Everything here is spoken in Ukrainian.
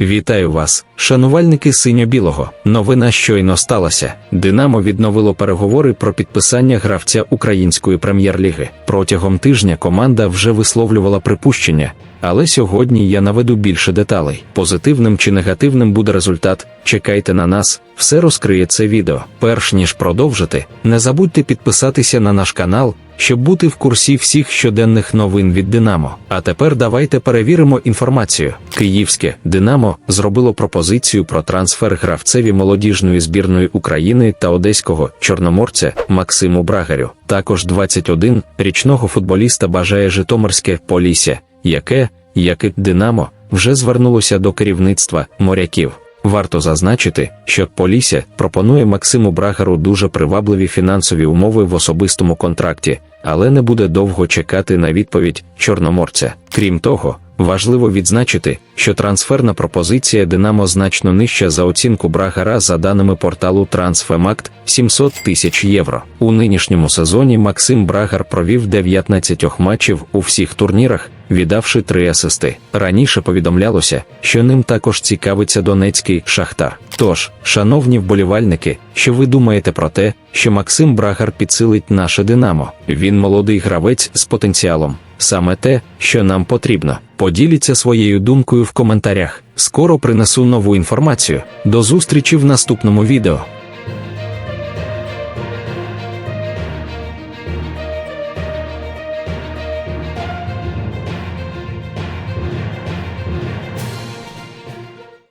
Вітаю вас, шанувальники синьо-білого. Новина щойно сталася. Динамо відновило переговори про підписання гравця української прем'єр-ліги. Протягом тижня команда вже висловлювала припущення, але сьогодні я наведу більше деталей. Позитивним чи негативним буде результат. Чекайте на нас, все розкриє це відео. Перш ніж продовжити, не забудьте підписатися на наш канал, щоб бути в курсі всіх щоденних новин від Динамо. А тепер давайте перевіримо інформацію. Київське Динамо зробило пропозицію про трансфер гравцеві молодіжної збірної України та одеського чорноморця Максиму Брагарю. Також 21 річного футболіста бажає Житомирське Полісся, яке, як і Динамо, вже звернулося до керівництва моряків. Варто зазначити, що Полісся пропонує Максиму Брагару дуже привабливі фінансові умови в особистому контракті, але не буде довго чекати на відповідь чорноморця. Крім того, важливо відзначити, що трансферна пропозиція Динамо значно нижча за оцінку Брагара за даними порталу Трансфемакт 700 тисяч євро. У нинішньому сезоні Максим Брагар провів 19 матчів у всіх турнірах, віддавши три асисти. Раніше повідомлялося, що ним також цікавиться донецький шахтар. Тож, шановні вболівальники, що ви думаєте про те, що Максим Брагар підсилить наше Динамо? Він молодий гравець з потенціалом. Саме те, що нам потрібно. Поділіться своєю думкою в коментарях. Скоро принесу нову інформацію. До зустрічі в наступному відео.